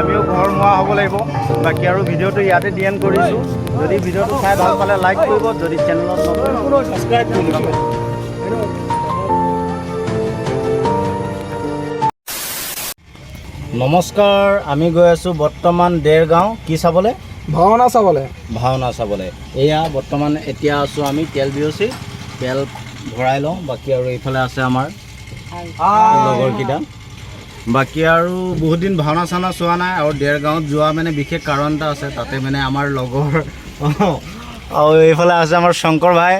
আমিও ঘৰ মোৱা হ'ব লাগিব। বাকী আৰু ভিডিঅ'টো ইয়াতে ডি এন কৰিছোঁ। যদি ভিডিঅ'টো চাই ভালো পালে লাইক কৰিব যদি চেনেলত ছাবস্ক্ৰাইব কৰিব নমস্কাৰ আমি গৈ আছোঁ বৰ্তমান দেৰগাঁও। কি চাবলৈ? ভাওনা চাবলে। ভাওনা চাবলৈ। এয়া বৰ্তমান এতিয়া আছোঁ আমি তেল বিৰচি তেল ভৰাই লওঁ। বাকী আৰু এইফালে আছে আমাৰ লগৰকেইটা বাকী আৰু বহুত দিন ভাওনা চাওনা চোৱা নাই আৰু দেৰগাঁৱত যোৱা মানে বিশেষ কাৰণ এটা আছে, তাতে মানে আমাৰ লগৰ আৰু এইফালে আছে আমাৰ শংকৰ ভাই।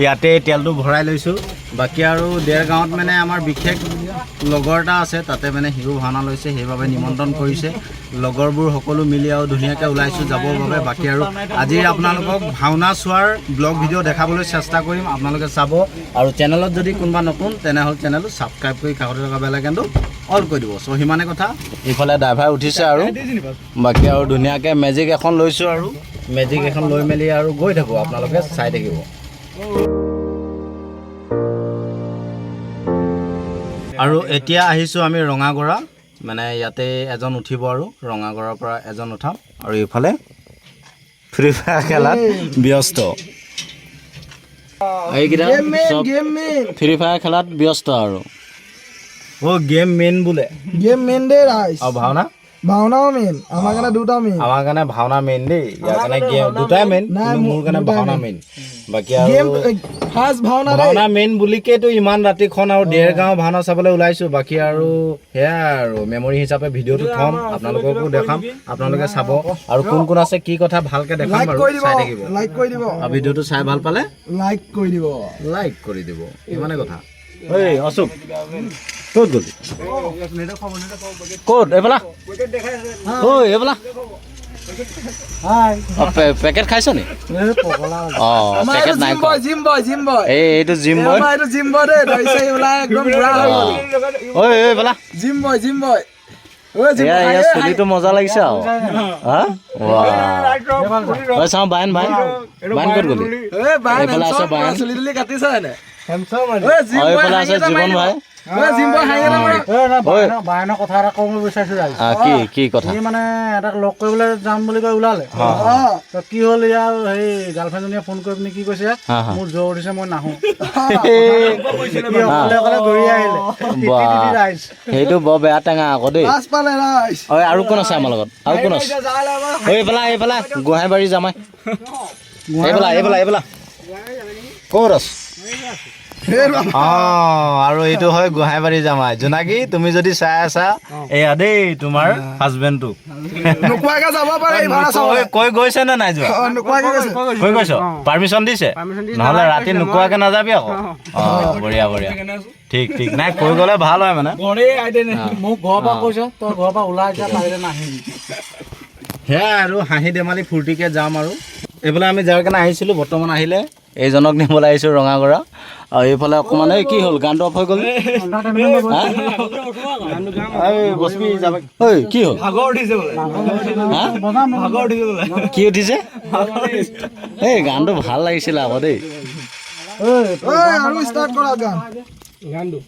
ইয়াতে তেলটো ভৰাই লৈছোঁ। বাকী আৰু দেৰগাঁৱত মানে আমাৰ বিশেষ লগৰ এটা আছে, তাতে মানে সিও ভাওনা লৈছে, সেইবাবে নিমন্ত্ৰণ কৰিছে। লগৰবোৰ সকলো মিলি আৰু ধুনীয়াকৈ ওলাইছোঁ যাবৰ বাবে। বাকী আৰু আজি আপোনালোকক ভাওনা চোৱাৰ ব্লগ ভিডিঅ' দেখাবলৈ চেষ্টা কৰিম। আপোনালোকে চাব। আৰু চেনেলত যদি কোনোবা নতুন, তেনেহ'লে চেনেলটো ছাবস্ক্ৰাইব কৰি কাষতে থকা বেলাইকেনটো অল কৰি দিব। চ' সিমানে কথা। এইফালে ড্ৰাইভাৰ উঠিছে আৰু। বাকী আৰু ধুনীয়াকৈ মেজিক এখন লৈছোঁ আৰু। মেজিক এখন লৈ মেলি আৰু গৈ থাকোঁ। আপোনালোকে চাই থাকিব। আৰু এতিয়া আহিছোঁ আমি ৰঙাগড়া মানে ইয়াতে এজন উঠিব আৰু ৰঙাগড়াৰ পৰা এজন উঠাম। আৰু এইফালে ফ্ৰী ফায়াৰ খেলাত ব্যস্ত। এইকেইটা ফ্ৰী ফায়াৰ খেলাত ব্যস্ত আৰু। অ' গেম মেইন বোলে। গেম মেইন দে ৰাইজ আৰু ভাওনা? ভাওনাও মেইন আমাৰ কাৰণে দুটা মেইন আমাৰ কাৰণে ভাওনা মেইন দেই ইয়াৰ কাৰণে গেম দুটাই মেইন মোৰ কাৰণে ভাওনা। মেইন বাকী গেম আৰু ফাৰ্ষ্ট ভাওনা ভাওনা মেইন বুলিকেতো ইমান ৰাতিখন আৰু ডেৰগাঁও ভাওনা চাবলৈ ওলাইছোঁ বাকী আৰু সেয়াই আৰু মেমৰি হিচাপে ভিডিঅ'টো থ'ম আপোনালোককো দেখাম আপোনালোকে চাব। আৰু কোন কোন আছে কি কথা ভালকৈ দেখাম বাৰু দিব চাই থাকিব। লাইক কৰি দিব। আৰু ভিডিঅ'টো চাই ভালো পালে? লাইক কৰি দিব। লাইক কৰি দিব ইমানে কথা। ঐ অশোক ক'ত গ'লি। ক'ত এইফালা ঐ এইফালা পেকেট খাইছ নি? পেকেট এইটো নাই gym boy gym boy. Gym boy. এই, চুলিটো মজা লাগিছে আৰু হা? চাওঁ বায়ন বায়ন। বায়ন ক'ত গ'লি? এই বায়ন এইফালে আছে বায়ন। চুলি তুলি কাটিছে জীৱন ভাই। বায়নৰ কথা এটা ক'ব বিচাৰিছোঁ কি কি কথা? সি মানে এটাক লগ কৰিবলৈ যাম বুলি কৈ ওলালে। কি হ'ল ইয়াৰ হেৰি গাৰ্লফ্ৰেণ্ডজনীয়ে ফোন কৰি পিনি কি কৈছে। মোৰ জ্বৰ উঠিছে মই নাহোঁ। অকলে অকলে ঘূৰি আহিলে। সেইটো বৰ বেয়া টেঙা আকৌ দেই। পালে আৰু কোন আছে আমাৰ লগত? আৰু কোন আছে? এইফালা এইফালা গোহাঁইবাৰী জামাই এইফালা এইফালা এইফালা। ক'ত আছ। আৰু এইটো হয় গোহাঁইবাৰী জামাই জোনাকী তুমি যদি চাই আছা এয়া দেই তোমাৰ হাজবেণ্ডটো কৈ গৈছে নে নাই যোৱা? কৈ গৈছ পাৰ্মিশ্যন দিছে? নহ'লে ৰাতি নোকোৱাকে নাযাবি আকৌ। অঁ। বঢ়িয়া বঢ়িয়া। ঠিক ঠিক নাই কৈ গ'লে ভালো হয় মানে। মোক ঘৰৰ পৰা কৈছে তই ঘৰৰ পৰা ওলাই যা পাৰিলে নাহিবি। সেয়াই আৰু হাঁহি ধেমালি ফূৰ্তিকৈ যাম আৰু। এইফালে আমি যাৰ কাৰণে আহিছিলোঁ বৰ্তমান আহিলে। এইজনক নিবলৈ আহিছোঁ ৰঙাগড়া আৰু এইফালে অকণমান এই কি হ'ল গানটো অফ হৈ গ'ল কি হ'ল? কি উঠিছে? এই গানটো ভালো লাগিছিলে আকৌ দেই। গানটো।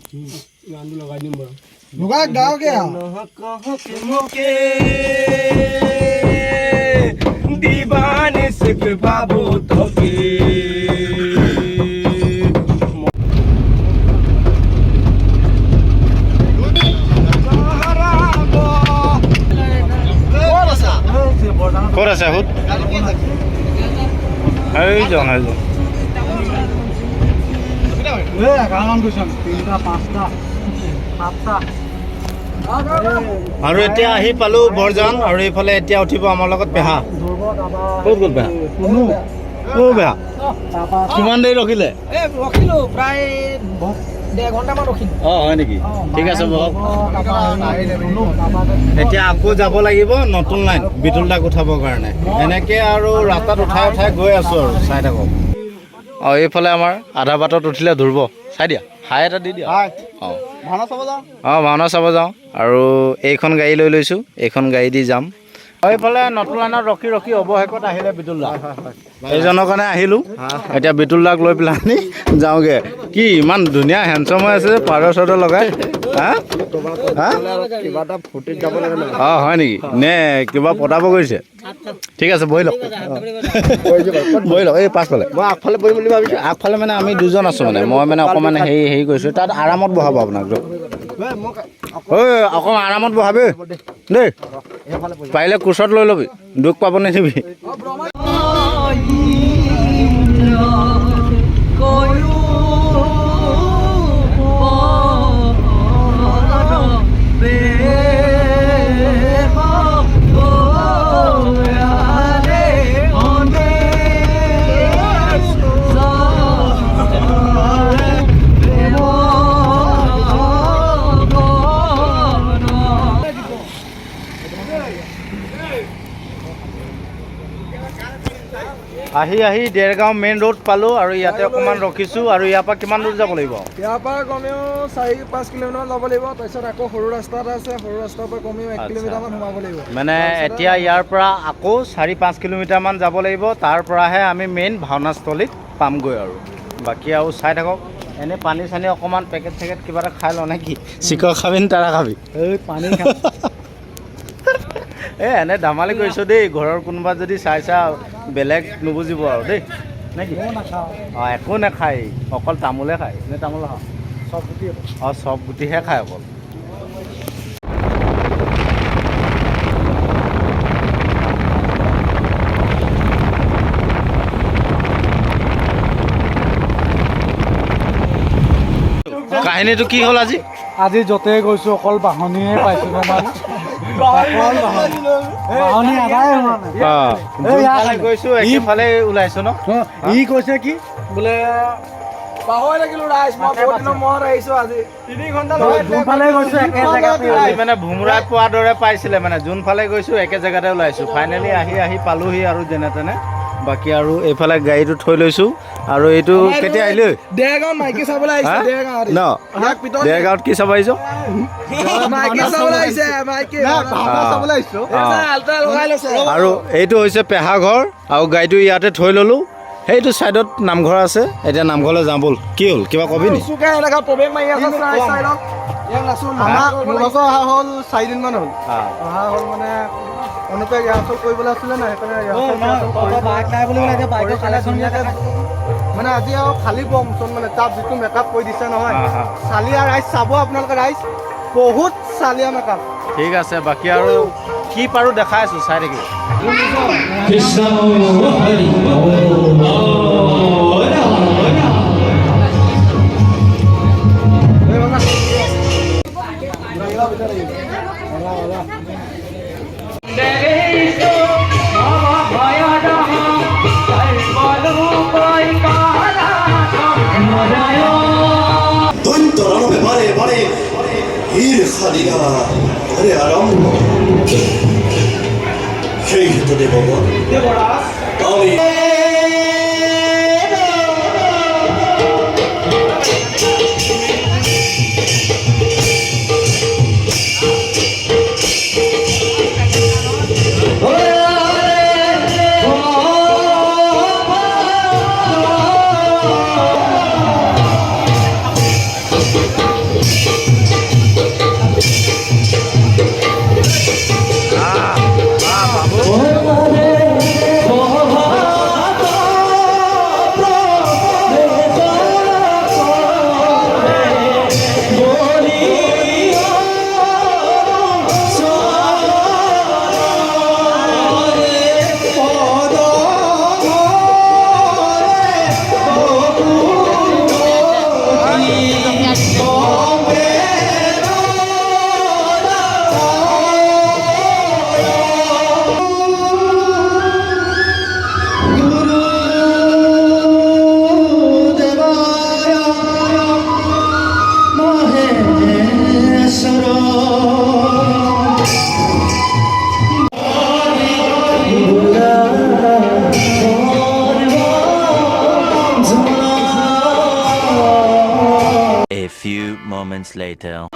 গানটো দিবানে সে ভাবো তোকে। ক'ত আছে সুত এইজন এইজন আৰু এতিয়া আহি পালোঁ বৰজান আৰু এইফালে এতিয়া উঠিব আমাৰ লগত পেহা। ক'ত গ'ল পেহা? ক'ত পেহা কিমান দেৰি ৰখিলে? ৰখিলো প্ৰায় ডেৰ ঘণ্টামান ৰখিলো। অঁ হয় নেকি? ঠিক আছে বহক। এতিয়া আকৌ যাব লাগিব নতুন লাইন বিতুল দাক উঠাবৰ কাৰণে। এনেকৈ আৰু ৰাস্তাত উঠাই উঠাই গৈ আছোঁ আৰু চাই থাকক। অঁ এইফালে আমাৰ আধা বাটত উঠিলে ধৰিব। চাই দিয়া। হাই এটা দি দিয়া। অঁ। ভাওনা চাব যাওঁ? অঁ ভাওনা চাব যাওঁ। আৰু এইখন গাড়ী লৈ লৈছোঁ। এইখন গাড়ী দি যাম। এইফালে নতুন লাইনত ৰখি ৰখি অৱশেষত আহিলে বিতুল দা এইজনৰ কাৰণে আহিলোঁ। এতিয়া বিতুল দাক লৈ পেলাই আনি যাওঁগৈ। কি ইমান ধুনীয়া হেণ্ডচম হৈ আছে পাউডাৰ চাউডাৰ লগাই। অঁ হয় নেকি? নে কিবা পতাব কৰিছে ঠিক আছে বহি লওক। বহি লওক এই পাছফালে। মই আগফালে বহিম বুলি ভাবিছোঁ। আগফালে মানে আমি দুজন আছোঁ মানে। মই মানে অকণমান হেৰি হেৰি কৰিছোঁ। তাত আৰামত বহাব আপোনাক। ঐ অকণমান আৰামত বহাবি। দেই। পাৰিলে কোচত লৈ ল'বি দুখ পাব নিদিবি আহি আহি ডেৰগাঁও মেইন ৰোড পালোঁ আৰু ইয়াতে অকণমান ৰখিছোঁ আৰু ইয়াৰ পৰা কিমান দূৰ যাব লাগিব? ইয়াৰ পৰা কমেও চাৰি পাঁচ কিলোমিটাৰ যাব লাগিব তাৰপিছত আকৌ সৰু ৰাস্তা এটা আছে সৰু ৰাস্তাৰ পৰা কমেও এক। কিলোমিটাৰমান সোমাব লাগিব। মানে এতিয়া ইয়াৰ পৰা আকৌ চাৰি পাঁচ কিলোমিটাৰমান যাব লাগিব তাৰ পৰাহে আমি মেইন ভাওনাস্থলীত পামগৈ আৰু। বাকী আৰু চাই থাকক এনেই পানী চানী অকণমান পেকেট চেকেট কিবা এটা খাই লওঁ নে কি চিকৰ খাবি নে তাৰা খাবি? এই পানী এ এনে ধেমালি কৰিছোঁ দেই ঘৰৰ কোনোবা যদি চাই চা বেলেগ নুবুজিব আৰু দেই। নে কি? নাখাওঁ অঁ একো নাখায়। অকল তামোলে খায়। নে তামোল খাওঁ? চব গুটি অঁ চব গুটিহে খায় অকল। কাহিনীটো কি হ'ল আজি? আজি য'তে গৈছো অকল বাহনীয়ে পাইছো মানে ওলাইছো ন ই কৈছে কি বোলে মানে পোৱাৰ দৰে পাইছিলে মানে যোনফালে গৈছো, একে জেগাতে ওলাইছো। ফাইনেলি আহি আহি পালোহি আৰু যেনে তেনে। বাকী আৰু এইফালে গাড়ীটো থৈ লৈছোঁ। আৰু এইটো কেতিয়া আহিলে? দেৰগাঁৱত মাইকী চাবলৈ আহিছে হা? দেৰগাঁৱত ন? দেৰগাঁৱত কি চাব আহিছ? মাইকী চাবলৈ আহিছে মাইকী। চাবলৈ আহিছো। আল্ট্ৰা লগাই লৈছে। আৰু এইটো হৈছে পেহা ঘৰ আৰু গাড়ীটো ইয়াতে থৈ ল'লোঁ। সেইটো ছাইডত নামঘৰ আছে এতিয়া নামঘৰলৈ যাওঁ ব'ল। কি হ'ল? কিবা কবি নি? চাইডত। চাৰিদিনমান হ'ল। অহা হ'ল মানে অনুপে ৰিহাৰ্চল কৰিবলৈ আছিলে না সেইকাৰণে মানে আজি আৰু খালী বমচোন মানে তাত যিটো মেকআপ কৰি দিছে নহয়। চালিয়া ৰাইজ চাব আপোনালোকে ৰাইজ বহুত চালিয়া মেকআপ ঠিক আছে বাকী আৰু কি পাৰোঁ দেখাই আছোঁ চাই থাকিব। হীর খালিগা ধরে আরম্ভ সেই হেতু দেব আমি moments later.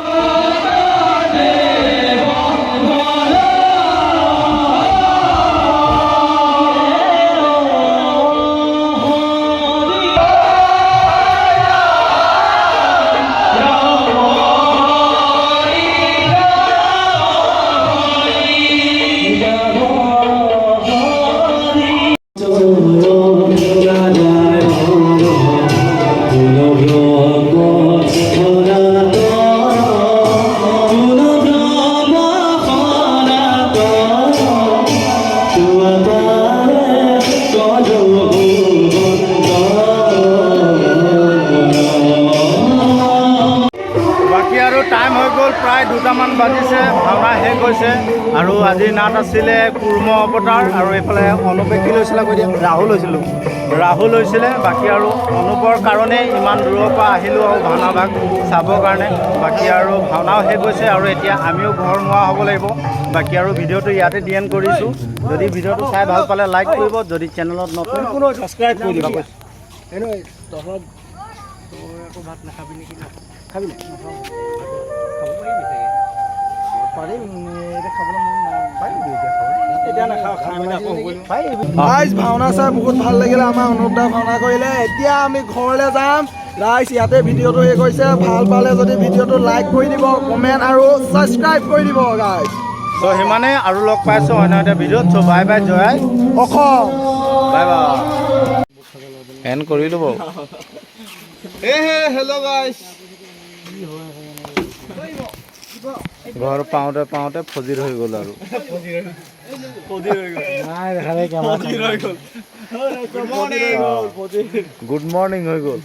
আজিৰ নাট আছিলে কুৰ্ম অৱতাৰ আৰু এইফালে অনুপে কি লৈছিলে কৈ দিয়া ৰাহুল লৈছিলোঁ। ৰাহুল হৈছিলে বাকী আৰু অনুপৰ কাৰণেই ইমান দূৰৰ পৰা আহিলোঁ আৰু ভাওনা ভাগ চাবৰ কাৰণে। বাকী আৰু ভাওনাও শেষ হৈছে আৰু এতিয়া আমিও ঘৰ নোৱা হ'ব লাগিব। বাকী আৰু ভিডিঅ'টো ইয়াতে ডি এন কৰিছোঁ। যদি ভিডিঅ'টো চাই ভালো পালে লাইক কৰিব যদি চেনেলত নতুন কোনো ছাবস্ক্ৰাইব কৰি দিব ৰাইজ ভাওনা চাই বহুত ভালো লাগিলে আমাৰ অনুপ ভাওনা কৰিলে। এতিয়া আমি ঘৰলৈ যাম। ৰাইজ ইয়াতে ভিডিঅ'টো শেষ হৈছে ভালো পালে যদি ভিডিঅ'টো লাইক কৰি দিব কমেণ্ট আৰু ছাবস্ক্ৰাইব কৰি দিব ৰাইজ চ' সিমানেই আৰু লগ পাইছোঁ অন্য এটা ভিডিঅ'ত। চ' বাই বাই জয়াই অসম। বাই বাই এণ্ড কৰিলোঁ বাৰু। হেল্ল' গাইজ ঘৰ পাওঁতে পাওঁতে ফজিৰ হৈ গ'ল আৰু। গুড মৰ্ণিং হৈ গ'ল।